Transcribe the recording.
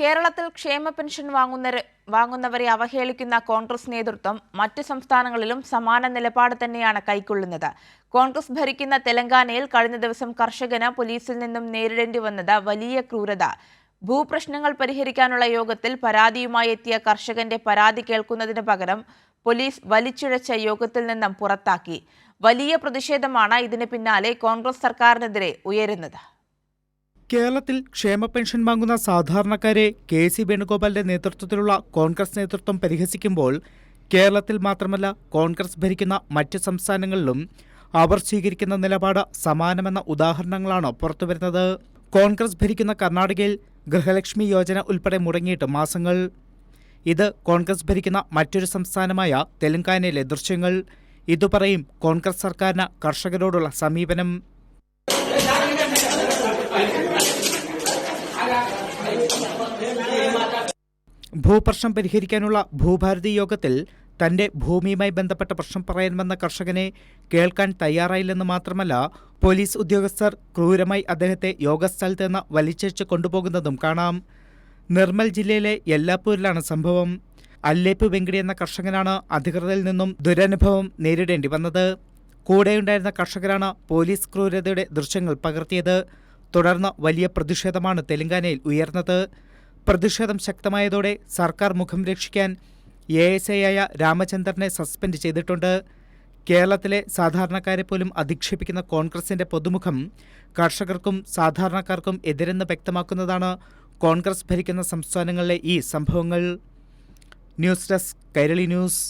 കേരളത്തിൽ ക്ഷേമ പെൻഷൻ വാങ്ങുന്നവരെ വാങ്ങുന്നവരെ അവഹേളിക്കുന്ന കോൺഗ്രസ് നേതൃത്വം മറ്റ് സംസ്ഥാനങ്ങളിലും സമാന നിലപാട് തന്നെയാണ് കൈക്കൊള്ളുന്നത്. കോൺഗ്രസ് ഭരിക്കുന്ന തെലങ്കാനയിൽ കഴിഞ്ഞ ദിവസം കർഷകന് പോലീസിൽ നിന്നും നേരിടേണ്ടി വന്നത് വലിയ ക്രൂരത. ഭൂപ്രശ്നങ്ങൾ പരിഹരിക്കാനുള്ള യോഗത്തിൽ പരാതിയുമായി എത്തിയ കർഷകന്റെ പരാതി കേൾക്കുന്നതിന് പകരം പോലീസ് വലിച്ചിഴച്ച യോഗത്തിൽ നിന്നും പുറത്താക്കി. വലിയ പ്രതിഷേധമാണ് ഇതിന് പിന്നാലെ കോൺഗ്രസ് സർക്കാരിനെതിരെ ഉയരുന്നത്. കേരളത്തിൽ ക്ഷേമ പെൻഷൻ വാങ്ങുന്ന സാധാരണക്കാരെ കെ സി വേണുഗോപാലിന്റെ നേതൃത്വത്തിലുള്ള കോൺഗ്രസ് നേതൃത്വം പരിഹസിക്കുമ്പോൾ കേരളത്തിൽ മാത്രമല്ല കോൺഗ്രസ് ഭരിക്കുന്ന മറ്റ് സംസ്ഥാനങ്ങളിലും അവർ സ്വീകരിക്കുന്ന നിലപാട് സമാനമെന്ന ഉദാഹരണങ്ങളാണ് പുറത്തുവരുന്നത് കോൺഗ്രസ് ഭരിക്കുന്ന കർണാടകയിൽ ഗൃഹലക്ഷ്മി യോജന ഉൾപ്പെടെ മുടങ്ങിയിട്ട് മാസങ്ങൾ. ഇത് കോൺഗ്രസ് ഭരിക്കുന്ന മറ്റൊരു സംസ്ഥാനമായ തെലങ്കാനയിലെ ദൃശ്യങ്ങൾ. ഇതു പറയും കോൺഗ്രസ് സർക്കാരിന് കർഷകരോടുള്ള സമീപനം. ഭൂപ്രശ്നം പരിഹരിക്കാനുള്ള ഭൂഭാരതി യോഗത്തിൽ തന്റെ ഭൂമിയുമായി ബന്ധപ്പെട്ട പ്രശ്നം പറയാൻ വന്ന കർഷകനെ കേൾക്കാൻ തയ്യാറായില്ലെന്ന് മാത്രമല്ല പോലീസ് ഉദ്യോഗസ്ഥർ ക്രൂരമായി അദ്ദേഹത്തെ യോഗസ്ഥലത്ത് നിന്ന് വലിച്ചേച്ച് കൊണ്ടുപോകുന്നതും കാണാം. നിർമ്മൽ ജില്ലയിലെ യെല്ലാപ്പൂരിലാണ് സംഭവം. അല്ലേപ്പ് വെങ്കിടി എന്ന കർഷകനാണ് അധികൃതരിൽ നിന്നും ദുരനുഭവം നേരിടേണ്ടി വന്നത്. കൂടെയുണ്ടായിരുന്ന കർഷകരാണ് പോലീസ് ക്രൂരതയുടെ ദൃശ്യങ്ങൾ പകർത്തിയത്. തുടർന്ന് വലിയ പ്രതിഷേധമാണ് തെലങ്കാനയിൽ ഉയർന്നത്. പ്രതിഷേധം ശക്തമായതോടെ സർക്കാർ മുഖം രക്ഷിക്കാൻ എ എസ് ഐയായ രാമചന്ദ്രനെ സസ്പെൻഡ് ചെയ്തിട്ടുണ്ട്. കേരളത്തിലെ സാധാരണക്കാരെ പോലും അധിക്ഷേപിക്കുന്ന കോൺഗ്രസിന്റെ പൊതുമുഖം കർഷകർക്കും സാധാരണക്കാർക്കും എതിരെന്ന് വ്യക്തമാക്കുന്നതാണ് കോൺഗ്രസ് ഭരിക്കുന്ന സംസ്ഥാനങ്ങളിലെ ഈ സംഭവങ്ങൾ. News desk Kairali news.